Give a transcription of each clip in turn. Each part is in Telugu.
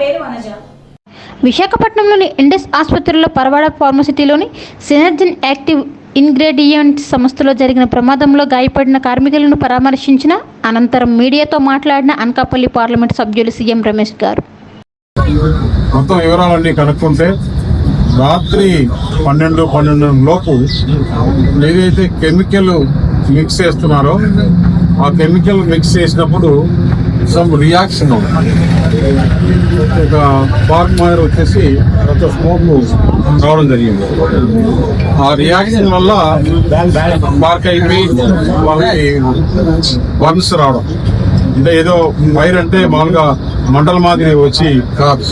పేరు వనజ. విశాఖపట్నంలోని ఇండస్ ఆసుపత్రిలో పరవాడ ఫార్మసిటీలోని సినర్జన్ యాక్టివ్ ఇంగ్రీడియంట్స్ సంస్థలో జరిగిన ప్రమాదంలో గాయపడిన కార్మికులను పరామర్శించిన అనంతరం మీడియాతో మాట్లాడిన అనకాపల్లి పార్లమెంట్ సభ్యులు సీఎం రమేష్ గారు. మొత్తం వివరాలన్నీ కనుక్కుంటే రాత్రి పన్నెండు పన్నెండు లోపు ఏదైతే కెమికల్ మిక్స్ చేస్తున్నారో ఆ కెమికల్ మిక్స్ చేసినప్పుడు సమ్ రియాక్షన్ ఒక పార్క్ మాదిరి వచ్చేసి అంత స్మోక్ రావడం జరిగింది. ఆ రియాక్షన్ వల్ల పార్క్ అయిపోయి వాళ్ళకి వర్న్స్ రావడం. అంటే ఏదో వైర్ అంటే మామూలుగా మంటల మాదిరి వచ్చి కాదు.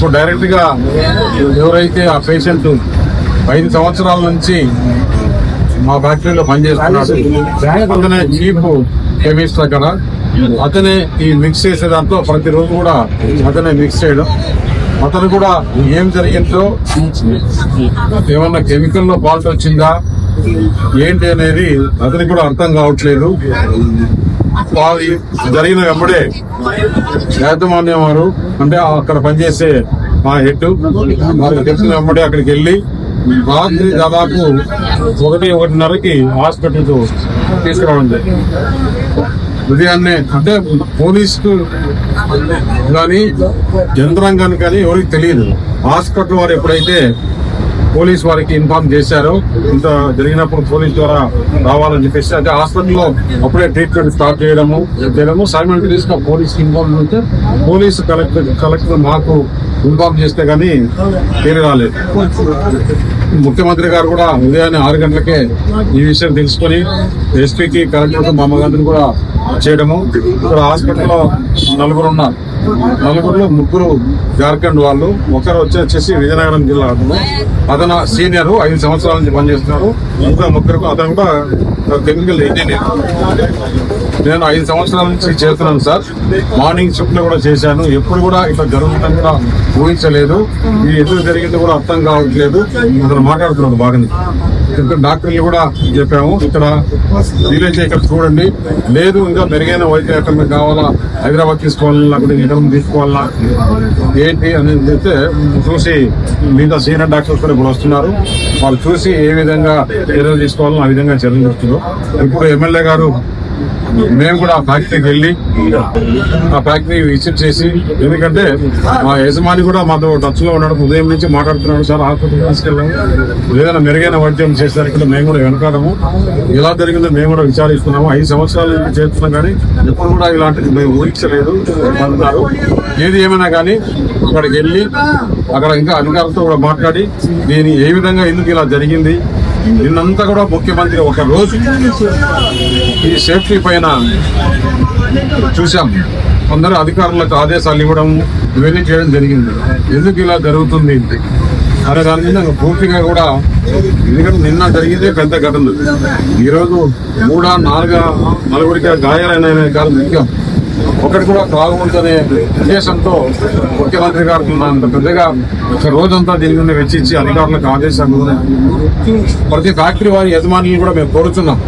సో డైరెక్ట్గా ఎవరైతే ఆ పేషెంట్ ఐదు సంవత్సరాల నుంచి మా ఫ్యాక్టరీలో పనిచేస్తున్నాడు అతనే చీఫ్ కెమిస్ట్ అక్కడ. అతనే ఈ మిక్స్ చేసే దాంట్లో ప్రతిరోజు కూడా అతనే మిక్స్ చేయడం. అతను కూడా ఏం జరిగిందో ఏమన్నా కెమికల్లో ఫాల్ట్ వచ్చిందా? ఏంటి అనేది అతనికి కూడా అర్థం కావట్లేదు. జరిగిన వెంబడే యాజమాన్యం వారు అంటే అక్కడ పనిచేసే మా హెడ్ వారికి తెలిసిన వెంబడే అక్కడికి వెళ్ళి రాత్రి దాదాపు ఒకటి ఒకటిన్నరకి హాస్పిటల్ తీసుకురావడం జరిగింది. ఉదయాన్నే అంటే పోలీసుకు కానీ యంత్రాంగానికి కానీ ఎవరికి తెలియదు. హాస్పిటల్ వారు ఎప్పుడైతే పోలీస్ వారికి ఇన్ఫార్మ్ చేశారు. ఇంత జరిగినప్పుడు పోలీస్ ద్వారా రావాలని చెప్పేసి అంటే హాస్పిటల్లో అప్పుడే ట్రీట్మెంట్ స్టార్ట్ చేయడము చేయడము సైమల్టేనియస్గా పోలీస్ ఇన్ఫార్మ్ ఉంటే పోలీస్ కలెక్టర్ కలెక్టర్ మాకు ఇన్ఫార్మ్ చేస్తే కానీ తీరు రాలేదు. ముఖ్యమంత్రి గారు కూడా ఉదయాన్నే ఆరు గంటలకే ఈ విషయం తెలుసుకొని ఎస్పీకి కలెక్టర్కి మా అమ్మగారిని కూడా చేయడము. ఇక్కడ హాస్పిటల్లో నలుగురు ఉన్నారు. నలుగురులో ముగ్గురు జార్ఖండ్ వాళ్ళు ఒకరు వచ్చి వచ్చేసి విజయనగరం జిల్లా అతను అతను సీనియర్ ఐదు సంవత్సరాల నుంచి పనిచేస్తున్నారు. ఇంకా ముగ్గురు అతను కూడా కెమికల్ ఇంజనీర్. నేను ఐదు సంవత్సరాల నుంచి చేస్తున్నాను సార్. మార్నింగ్ షిఫ్ట్ కూడా చేశాను. ఎప్పుడు కూడా ఇట్లా జరుగుతుందని కూడా ఊహించలేదు. ఇది ఎదురు జరిగింది కూడా అర్థం కావట్లేదు. అతను మాట్లాడుతున్నాడు బాగానే. డాక్టర్లు కూడా చెప్పాము ఇక్కడ వీలైతే ఇక్కడ చూడండి. లేదు ఇంకా మెరుగైన వైద్య ఎక్కడ కావాలా? హైదరాబాద్ తీసుకోవాలా లేకపోతే ఇక్కడ తీసుకోవాలా ఏంటి అనేది అయితే చూసి మిగతా సీనియర్ డాక్టర్స్ కూడా ఇప్పుడు వస్తున్నారు. వాళ్ళు చూసి ఏ విధంగా చర్యలు తీసుకోవాలో ఆ విధంగా చర్యలు తీసుకున్నారు ఇప్పుడు ఎమ్మెల్యే గారు మేము కూడా ఆ ఫ్యాక్టరీకి వెళ్ళి ఆ ఫ్యాక్టరీ విజిట్ చేసి ఎందుకంటే మా యజమాని కూడా మాతో టచ్లో ఉన్నాడు ఉదయం నుంచి మాట్లాడుతున్నాడు సార్ హాస్పిటల్ తీసుకెళ్ళాము ఏదైనా మెరుగైన వైద్యం చేసేసరికి మేము కూడా వెనకాడము. ఎలా జరిగిందో మేము కూడా విచారిస్తున్నాము. ఐదు సంవత్సరాల నుంచి చేస్తున్నాం కానీ ఎప్పుడు కూడా ఇలాంటిది మేము ఊహించలేదు అంటున్నారు. ఏది ఏమైనా కానీ అక్కడికి వెళ్ళి అక్కడ ఇంకా అధికారులతో కూడా మాట్లాడి దీని ఏ విధంగా ఎందుకు ఇలా జరిగింది? నిన్నంతా కూడా ముఖ్యమంత్రి ఒక రోజు ఈ సేఫ్టీ పైన చూసాం కొందరు అధికారులకు ఆదేశాలు ఇవ్వడం ఇవన్నీ చేయడం జరిగింది. ఎందుకు ఇలా జరుగుతుంది? అనే దాని మీద పూర్తిగా కూడా ఎందుకంటే నిన్న జరిగిందే పెద్ద ఘటన. ఈరోజు మూడా నాలుగా నలుగురికి గాయాలైన కాదు ముఖ్యం. ఒకటి కూడా బాగుంటుందనే ఉద్దేశంతో ముఖ్యమంత్రి గారు అంత పెద్దగా ఒక రోజంతా దీని మీద వెచ్చించి అధికారులకు ఆదేశాలు ప్రతి ఫ్యాక్టరీ వారి యజమానులు కూడా మేము కోరుతున్నాం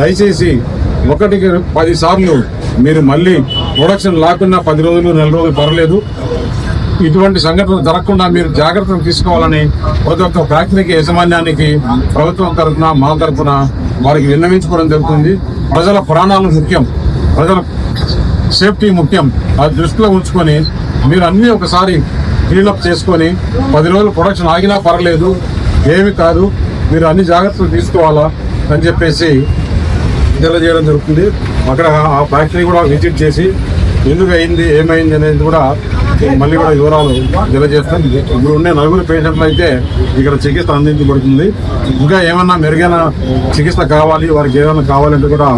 దయచేసి ఒకటికి పది సార్లు మీరు మళ్ళీ ప్రొడక్షన్ లేకున్నా పది రోజులు నెల రోజులు పర్లేదు. ఇటువంటి సంఘటనలు జరగకుండా మీరు జాగ్రత్తలు తీసుకోవాలని ప్రతి ఒక్క ఫ్యాక్టరీకి యాజమాన్యానికి ప్రభుత్వం తరఫున మా తరఫున వారికి విన్నవించుకోవడం జరుగుతుంది. ప్రజల ప్రాణాలు ముఖ్యం. ప్రజల సేఫ్టీ ముఖ్యం. అది దృష్టిలో ఉంచుకొని మీరు అన్నీ ఒకసారి క్లీనప్ చేసుకొని పది రోజులు ప్రొడక్షన్ ఆగినా పర్లేదు ఏమి కాదు మీరు అన్ని జాగ్రత్తలు తీసుకోవాలా అని చెప్పేసి తెలియజేయడం జరుగుతుంది. అక్కడ ఆ ఫ్యాక్టరీ కూడా విజిట్ చేసి ఎందుకు అయింది ఏమైంది అనేది కూడా మళ్ళీ కూడా వివరాలు తెలియజేస్తాం. ఇప్పుడు ఉండే నలుగురు పేషెంట్లు అయితే ఇక్కడ చికిత్స అందించబడుతుంది. ఇంకా ఏమన్నా మెరుగైన చికిత్స కావాలి వారికి ఏమైనా కావాలంటే కూడా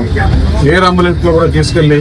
ఎయిర్ అంబులెన్స్లో కూడా తీసుకెళ్ళి